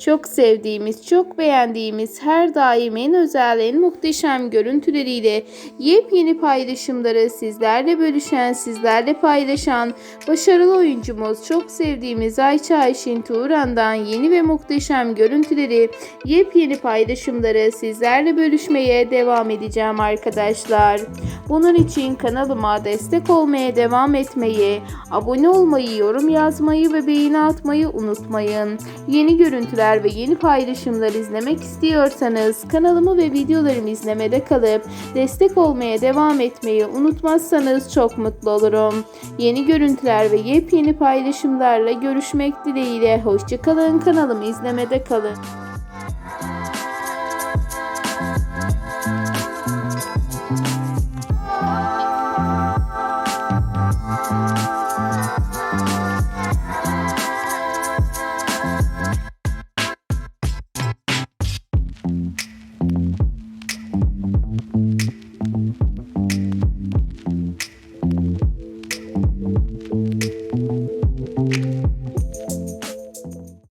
Çok sevdiğimiz, çok beğendiğimiz, her daim en özel, en muhteşem görüntüleriyle yepyeni paylaşımları sizlerle bölüşen, sizlerle paylaşan başarılı oyuncumuz, çok sevdiğimiz Ayça Ayşin Turan'dan yeni ve muhteşem görüntüleri, yepyeni paylaşımları sizlerle bölüşmeye devam edeceğim arkadaşlar. Bunun için kanalıma destek olmaya devam etmeyi, abone olmayı, yorum yazmayı ve beğeni atmayı unutmayın. Yeni görüntüler ve yeni paylaşımlar izlemek istiyorsanız kanalımı ve videolarımı izlemede kalıp destek olmaya devam etmeyi unutmazsanız çok mutlu olurum. Yeni görüntüler ve yepyeni paylaşımlarla görüşmek dileğiyle. Hoşçakalın kanalımı izlemede kalın.